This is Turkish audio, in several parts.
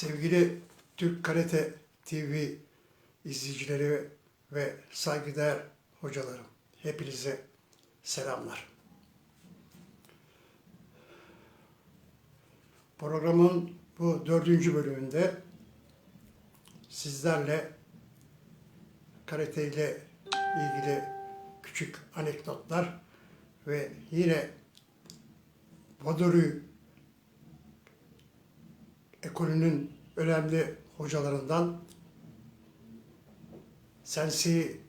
Sevgili Türk Karate TV izleyicileri ve saygıdeğer hocalarım, hepinize selamlar. Programın bu dördüncü bölümünde sizlerle karate ile ilgili küçük anekdotlar ve yine Vadori ekolünün önemli hocalarından Sensei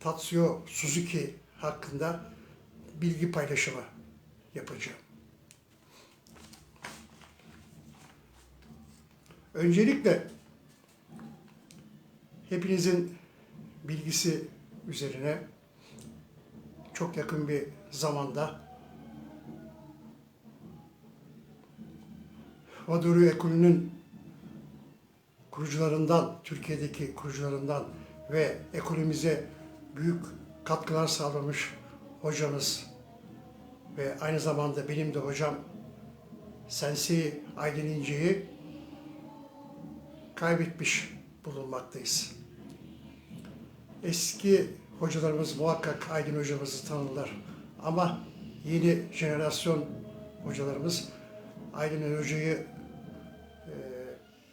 Tatsuo Suzuki hakkında bilgi paylaşımı yapacağım. Öncelikle hepinizin bilgisi üzerine çok yakın bir zamanda Vaduru ekolünün kurucularından, Türkiye'deki kurucularından ve ekolümüze büyük katkılar sağlamış hocamız ve aynı zamanda benim de hocam Sensei Aydın İnce'yi kaybetmiş bulunmaktayız. Eski hocalarımız muhakkak Aydın hocamızı tanırlar ama yeni jenerasyon hocalarımız Aydın hocayı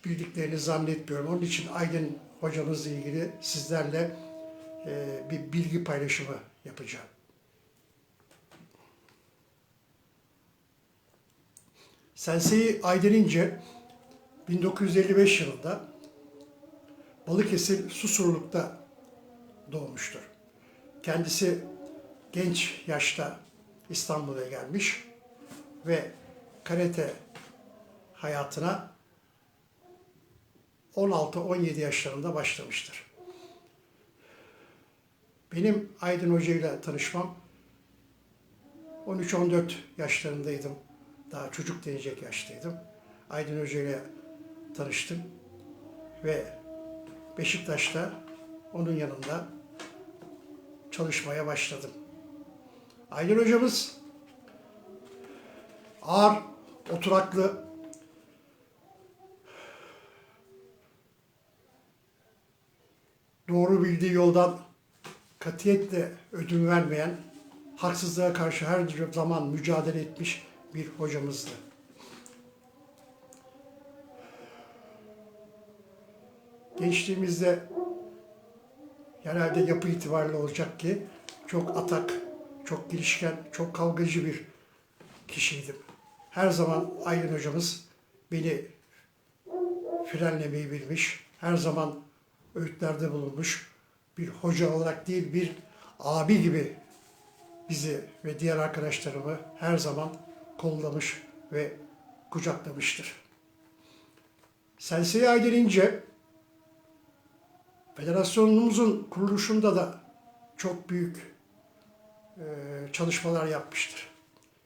bildiklerini zannetmiyorum. Onun için Aydın hocamızla ilgili sizlerle e, bir bilgi paylaşımı yapacağım. Sensei Aydın İnce 1955 yılında Balıkesir Susurluk'ta doğmuştur. Kendisi genç yaşta İstanbul'a gelmiş ve karate hayatına 16-17 yaşlarında başlamıştır. Benim Aydın Hoca ile tanışmam 13-14 yaşlarındaydım. Daha çocuk denecek yaştaydım. Aydın Hoca ile tanıştım ve Beşiktaş'ta onun yanında çalışmaya başladım. Aydın hocamız ağır, oturaklı, doğru bildiği yoldan katiyetle ödün vermeyen, haksızlığa karşı her zaman mücadele etmiş bir hocamızdı. Gençliğimizde herhalde yapı itibariyle olacak ki çok atak, çok girişken, çok kavgacı bir kişiydim. Her zaman Aydın hocamız beni frenlemeyi bilmiş, her zaman öğütlerde bulunmuş, bir hoca olarak değil bir abi gibi bizi ve diğer arkadaşlarımı her zaman kollamış ve kucaklamıştır. Sensei Aydın İnce, federasyonumuzun kuruluşunda da çok büyük e, çalışmalar yapmıştır.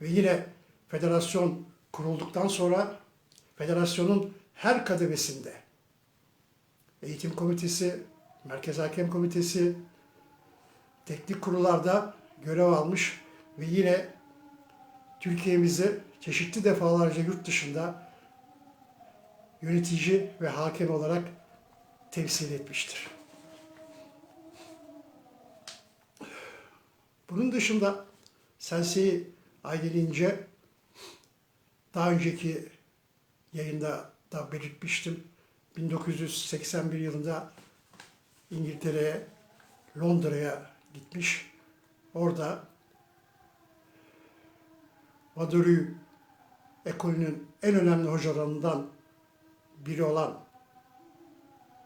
Ve yine federasyon kurulduktan sonra federasyonun her kademesinde eğitim komitesi, merkez hakem komitesi, teknik kurullarda görev almış ve yine Türkiye'mizi çeşitli defalarca yurt dışında yönetici ve hakem olarak temsil etmiştir. Bunun dışında Sensei Aydın İnce daha önceki yayında da belirtmiştim. 1981 yılında İngiltere'ye, Londra'ya gitmiş. Orada Vadori ekolünün en önemli hocalarından biri olan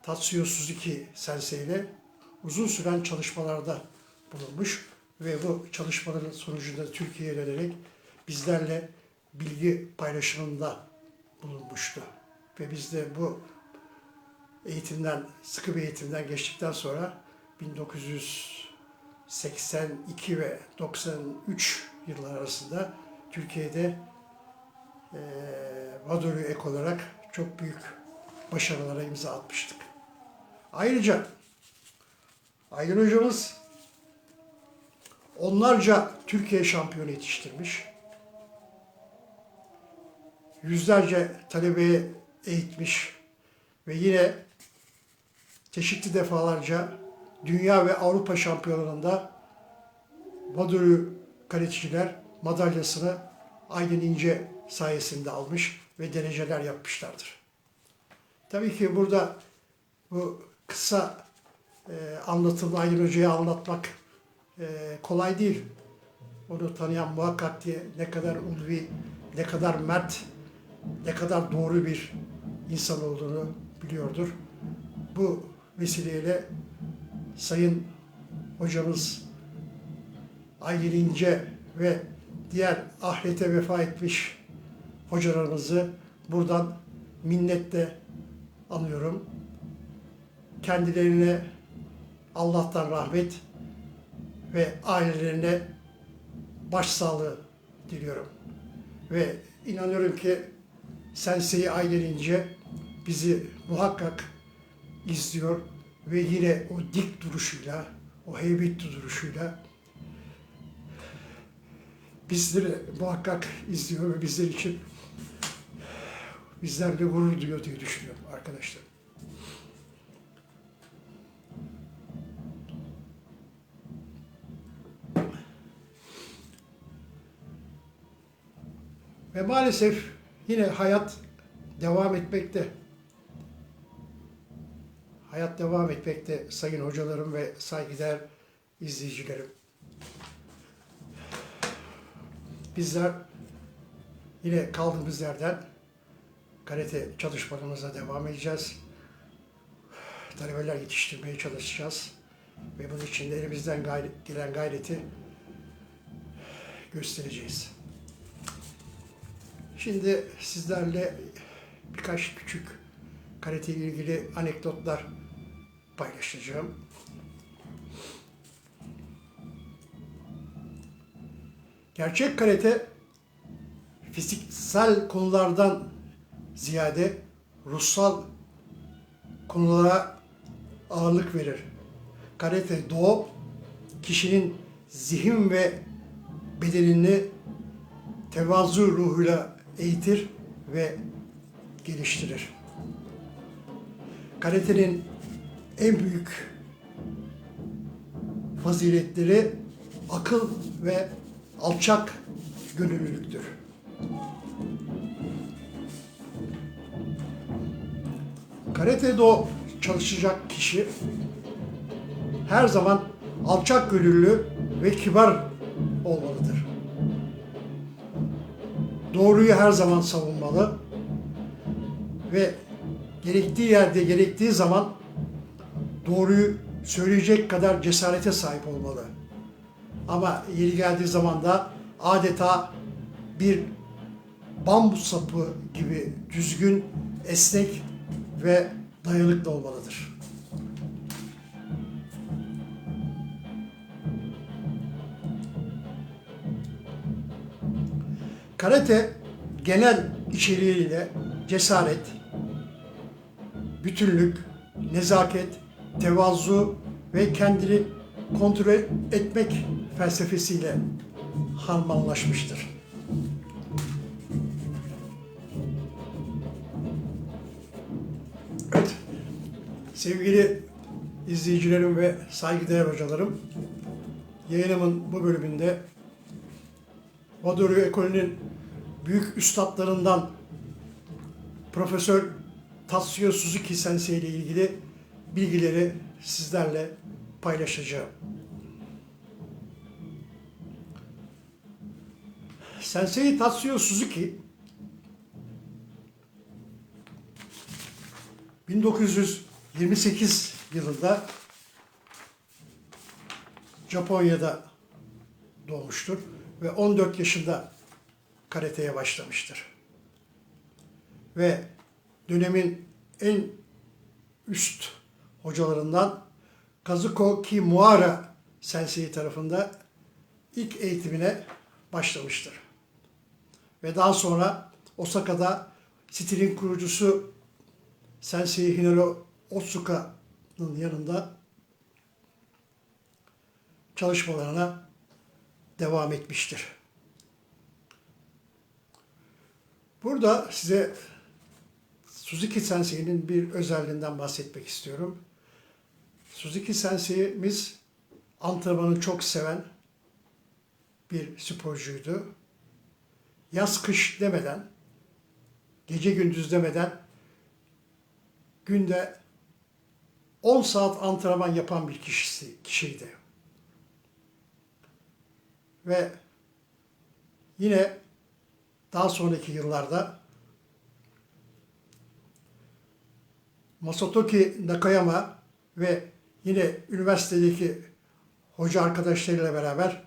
Tatsuo Suzuki Sensei ile uzun süren çalışmalarda bulunmuş ve bu çalışmaların sonucunda Türkiye'ye dönerek bizlerle bilgi paylaşımında bulunmuştu. Ve biz de bu eğitimden, sıkı bir eğitimden geçtikten sonra 1982 ve 93 yıllar arasında Türkiye'de e, Vadori ek olarak çok büyük başarılara imza atmıştık. Ayrıca Aydın hocamız onlarca Türkiye şampiyonu yetiştirmiş. Yüzlerce talebeye eğitmiş ve yine çeşitli defalarca dünya ve Avrupa şampiyonlarında Baduru kaleteciler madalyasını Aydın İnce sayesinde almış ve dereceler yapmışlardır. Tabii ki burada bu kısa e, anlatımı Aydın Hoca'ya anlatmak e, kolay değil. Onu tanıyan muhakkak diye ne kadar ulvi, ne kadar mert, ne kadar doğru bir insan olduğunu biliyordur. Bu vesileyle Sayın Hocamız Aydın İnce ve diğer ahirete vefa etmiş hocalarımızı buradan minnetle anıyorum. Kendilerine Allah'tan rahmet ve ailelerine başsağlığı diliyorum. Ve inanıyorum ki Sensei Aydın İnce bizi muhakkak izliyor ve yine o dik duruşuyla, o heybetli duruşuyla bizleri muhakkak izliyor ve bizler için bizlerle gurur duyuyor diye düşünüyorum arkadaşlar. Ve maalesef yine hayat devam etmekte. Hayat devam etmekte sayın hocalarım ve saygıdeğer izleyicilerim. Bizler yine kaldığımız yerden karate çalışmalarımıza devam edeceğiz. Talebeler yetiştirmeye çalışacağız. Ve bunun için de elimizden gayret, gelen gayreti göstereceğiz. Şimdi sizlerle birkaç küçük karate ile ilgili anekdotlar paylaşacağım. Gerçek karate fiziksel konulardan ziyade ruhsal konulara ağırlık verir. Karate do kişinin zihin ve bedenini tevazu ruhuyla eğitir ve geliştirir. Karate'nin en büyük faziletleri akıl ve alçak gönüllülüktür. Karate do çalışacak kişi her zaman alçak gönüllü ve kibar olmalıdır. Doğruyu her zaman savunmalı ve gerektiği yerde gerektiği zaman doğruyu söyleyecek kadar cesarete sahip olmalı. Ama yeri geldiği zaman da adeta bir bambu sapı gibi düzgün, esnek ve dayanıklı olmalıdır. Karate genel içeriğiyle cesaret, bütünlük, nezaket, tevazu ve kendini kontrol etmek felsefesiyle harmanlaşmıştır. Evet, sevgili izleyicilerim ve saygıdeğer hocalarım, yayınımın bu bölümünde Vadoryu Ekolü'nün büyük üstadlarından Profesör Tatsuya Suzuki Sensei ile ilgili bilgileri sizlerle paylaşacağım. Sensei Tatsuya Suzuki 1928 yılında Japonya'da doğmuştur ve 14 yaşında karateye başlamıştır. Ve dönemin en üst hocalarından Kazuko Kimuara Sensei tarafında ilk eğitimine başlamıştır. Ve daha sonra Osaka'da stilin kurucusu Sensei Hinaro Otsuka'nın yanında çalışmalarına devam etmiştir. Burada size Suzuki Sensei'nin bir özelliğinden bahsetmek istiyorum. Suzuki Sensei'miz antrenmanı çok seven bir sporcuydu. Yaz kış demeden, gece gündüz demeden günde 10 saat antrenman yapan bir kişisi, kişiydi. Ve yine daha sonraki yıllarda Masatoki Nakayama ve yine üniversitedeki hoca arkadaşlarıyla beraber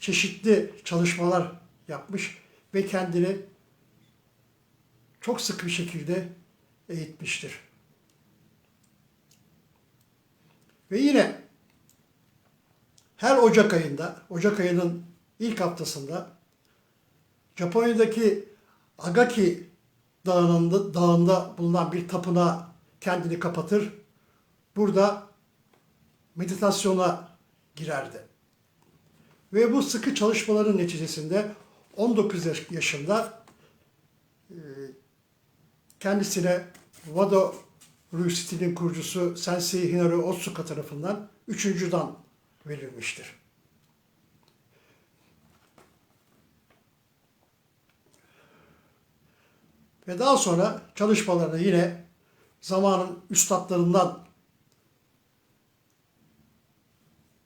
çeşitli çalışmalar yapmış ve kendini çok sıkı bir şekilde eğitmiştir. Ve yine her Ocak ayında, Ocak ayının ilk haftasında Japonya'daki Agaki dağında, dağında bulunan bir tapınağa kendini kapatır. Burada meditasyona girerdi. Ve bu sıkı çalışmaların neticesinde 19 yaş- yaşında e, kendisine Wado Ryu kurucusu Sensei Hinaru Otsuka tarafından 3. dan verilmiştir. Ve daha sonra çalışmalarını yine zamanın üstadlarından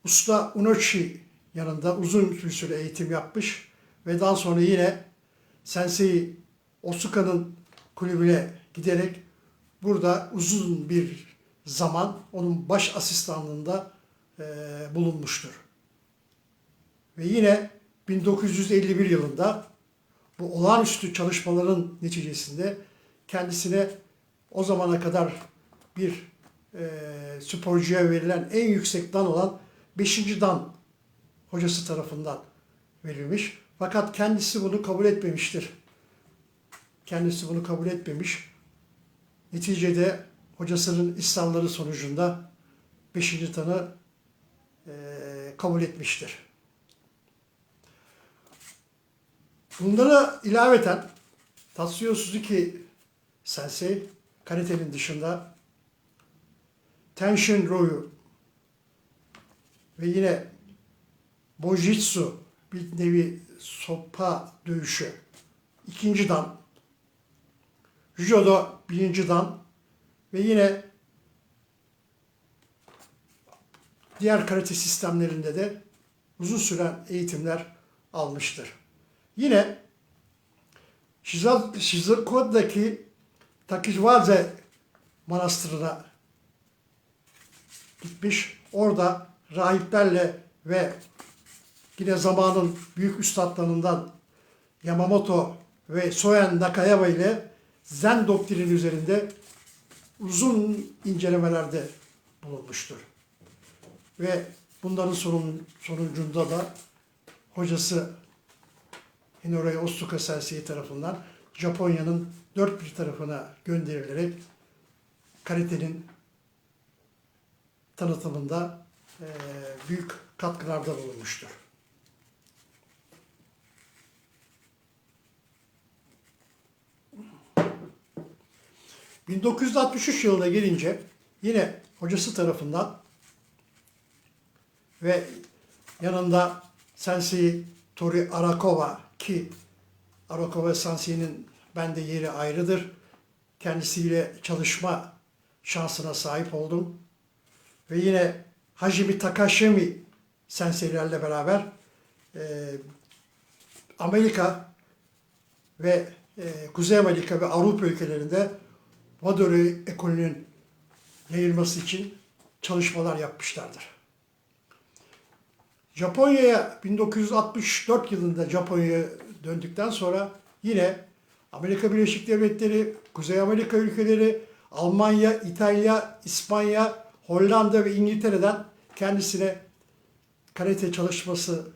Usta Unochi yanında uzun bir süre eğitim yapmış ve daha sonra yine Sensei Osuka'nın kulübüne giderek burada uzun bir zaman onun baş asistanlığında eee, bulunmuştur. Ve yine 1951 yılında bu olağanüstü çalışmaların neticesinde kendisine o zamana kadar bir eee sporcuya verilen en yüksek dan olan 5. dan hocası tarafından verilmiş. Fakat kendisi bunu kabul etmemiştir. Kendisi bunu kabul etmemiş. Neticede hocasının ısrarları sonucunda 5. tanı eee, kabul etmiştir. Bunlara ilaveten Tatsuya Suzuki Sensei karatenin dışında Tenshin Ryu ve yine Bojitsu bir nevi sopa dövüşü ikinci dan Judo birinci dan ve yine diğer karate sistemlerinde de uzun süren eğitimler almıştır. Yine Shizuoko'daki Takiwaze Manastırı'na gitmiş. Orada rahiplerle ve yine zamanın büyük üstadlarından Yamamoto ve Soen Nakayama ile Zen doktrini üzerinde uzun incelemelerde bulunmuştur. Ve bunların sonun, sonucunda da hocası Hinori Otsuka Sensei tarafından Japonya'nın dört bir tarafına gönderilerek karatenin tanıtımında büyük katkılarda bulunmuştur. ...1963 yılına gelince yine hocası tarafından ve yanında Sensei Tori Arakawa ki Arakawa Sensei'nin bende yeri ayrıdır. Kendisiyle çalışma şansına sahip oldum. Ve yine Hajime Takashimi senseilerle beraber e, Amerika ve e, Kuzey Amerika ve Avrupa ülkelerinde Vadoro ekolünün yayılması için çalışmalar yapmışlardır. Japonya'ya 1964 yılında Japonya'ya döndükten sonra yine Amerika Birleşik Devletleri, Kuzey Amerika ülkeleri, Almanya, İtalya, İspanya, Hollanda ve İngiltere'den kendisine karate çalışması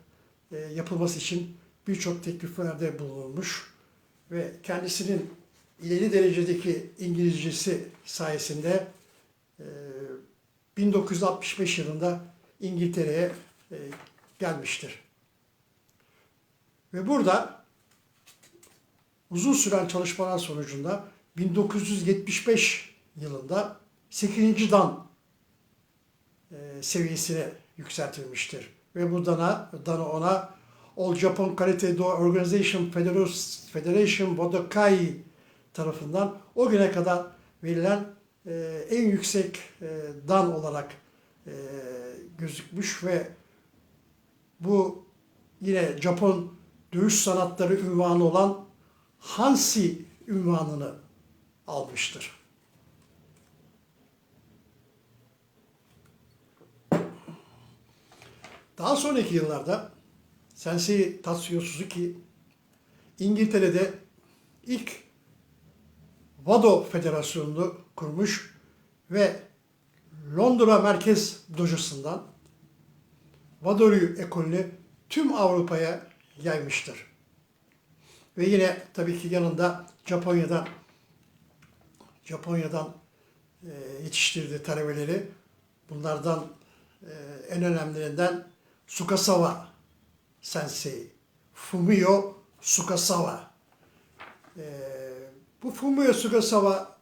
e, yapılması için birçok tekliflerde bulunmuş ve kendisinin ileri derecedeki İngilizcesi sayesinde e, 1965 yılında İngiltere'ye e, gelmiştir. Ve burada uzun süren çalışmalar sonucunda 1975 yılında 8. dan e, seviyesine yükseltilmiştir. Ve bu dana, dana ona All Japan Karate Do Organization Federation Budokai tarafından o güne kadar verilen e, en yüksek e, dan olarak e, gözükmüş ve bu yine Japon dövüş sanatları ünvanı olan Hansi ünvanını almıştır. Daha sonraki yıllarda Sensei Tatsuya Suzuki İngiltere'de ilk Vado Federasyonu'nu kurmuş ve Londra Merkez Dojosu'ndan Vadoryu ekolünü tüm Avrupa'ya yaymıştır. Ve yine tabii ki yanında Japonya'dan Japonya'dan e, yetiştirdiği talebeleri bunlardan e, en önemlilerinden Sukasawa Sensei, Fumio Sukasawa. E, bu Fumio Sukasawa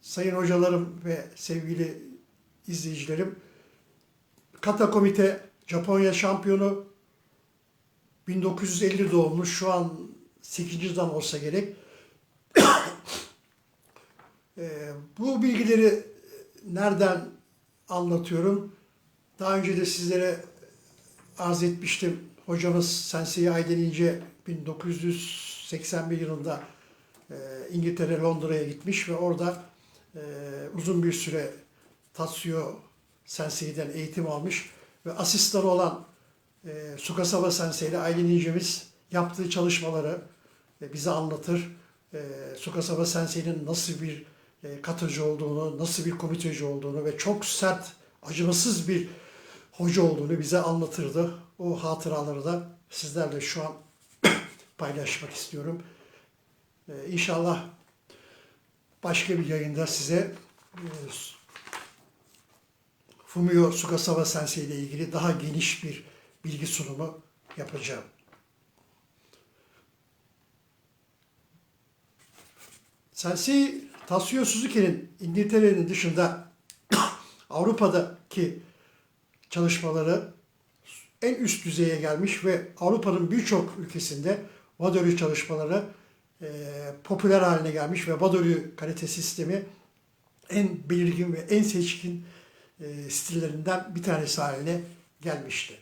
sayın hocalarım ve sevgili izleyicilerim Kata Komite Japonya şampiyonu 1950 doğumlu şu an 8. dan olsa gerek. Ee, bu bilgileri nereden anlatıyorum? Daha önce de sizlere arz etmiştim. Hocamız Sensei Aydın İnce 1981 yılında e, İngiltere Londra'ya gitmiş ve orada e, uzun bir süre Tatsuyo Sensei'den eğitim almış ve asistanı olan e, Sukasawa Sensei ile Aylin İnce'miz yaptığı çalışmaları e, bize anlatır. E, Sukasawa Sensei'nin nasıl bir e, katıcı olduğunu, nasıl bir komiteci olduğunu ve çok sert, acımasız bir hoca olduğunu bize anlatırdı. O hatıraları da sizlerle şu an paylaşmak istiyorum. E, inşallah başka bir yayında size e, Fumio Sukasawa Sensei ile ilgili daha geniş bir bilgi sunumu yapacağım. Sensei Tatsuya Suzuki'nin İngiltere'nin dışında Avrupa'daki çalışmaları en üst düzeye gelmiş ve Avrupa'nın birçok ülkesinde Vadori çalışmaları e, popüler haline gelmiş ve Vadori kalite sistemi en belirgin ve en seçkin e, stillerinden bir tanesi haline gelmişti.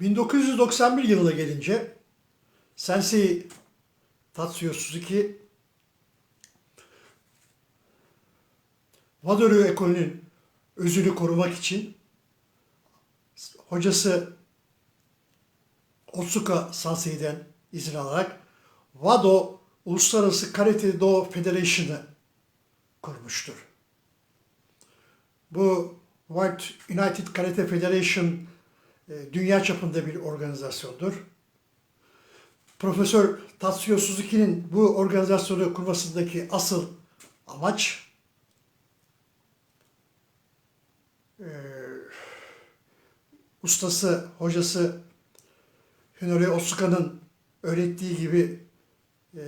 ...1991 yılına gelince... ...Sensei Tatsuya Suzuki... Vadoryu ekolünün özünü korumak için... ...hocası Otsuka Sensei'den izin alarak Vado Uluslararası Karate Do Federation'ı kurmuştur. Bu World United Karate Federation e, dünya çapında bir organizasyondur. Profesör Tatsuya Suzuki'nin bu organizasyonu kurmasındaki asıl amaç e, ustası, hocası Hinori Otsuka'nın öğrettiği gibi e,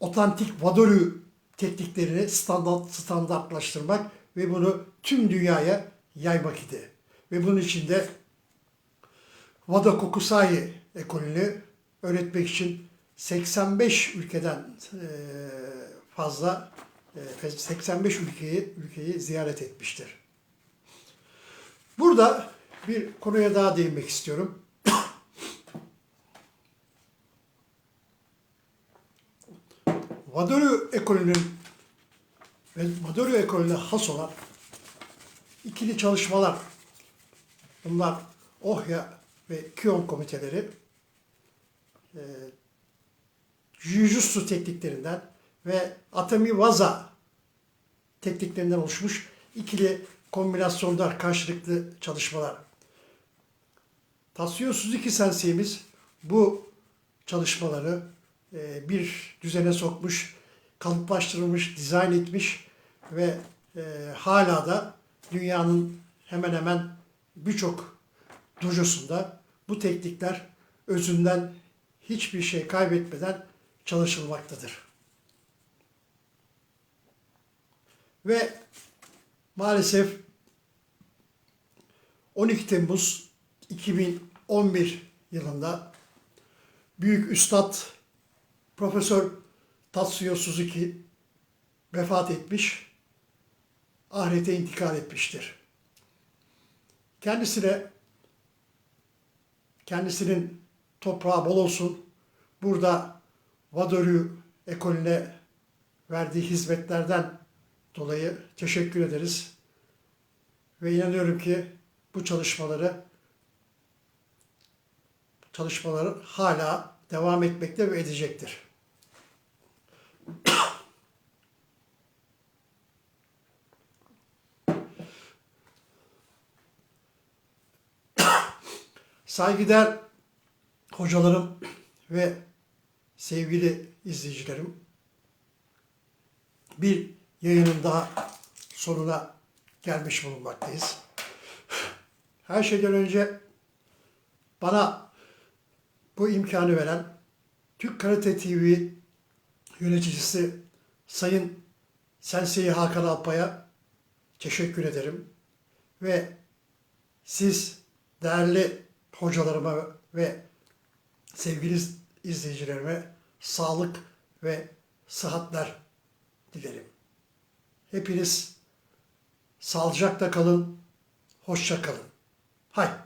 otantik Vadoryu tekniklerini standart, standartlaştırmak ve bunu tüm dünyaya yaymak idi. Ve bunun için de Wada Kokusai ekolünü öğretmek için 85 ülkeden e, fazla e, 85 ülkeyi ülkeyi ziyaret etmiştir. Burada bir konuya daha değinmek istiyorum. Vadoryu ekolünün ve Vadoryu ekolüne has olan ikili çalışmalar bunlar Ohya ve Kyon komiteleri e, Jujutsu tekniklerinden ve Atami Waza tekniklerinden oluşmuş ikili kombinasyonlar, karşılıklı çalışmalar. Tatsuya Suzuki Sensei'miz bu çalışmaları e, bir düzene sokmuş, kalıplaştırılmış, dizayn etmiş ve e, hala da dünyanın hemen hemen birçok dojosunda bu teknikler özünden hiçbir şey kaybetmeden çalışılmaktadır. Ve maalesef 12 Temmuz 2011 yılında büyük üstad Profesör Tatsuya Suzuki vefat etmiş, ahirete intikal etmiştir. Kendisine kendisinin toprağı bol olsun. Burada Vadörü ekolüne verdiği hizmetlerden dolayı teşekkür ederiz. Ve inanıyorum ki bu çalışmaları çalışmaları hala devam etmekte ve edecektir. Saygıdeğer hocalarım ve sevgili izleyicilerim, bir yayının daha sonuna gelmiş bulunmaktayız. Her şeyden önce bana bu imkanı veren Türk Karate TV yöneticisi Sayın Sensei Hakan Alpay'a teşekkür ederim. Ve siz değerli hocalarıma ve sevgili izleyicilerime sağlık ve sıhhatler dilerim. Hepiniz sağlıcakla kalın, hoşça kalın. Hay.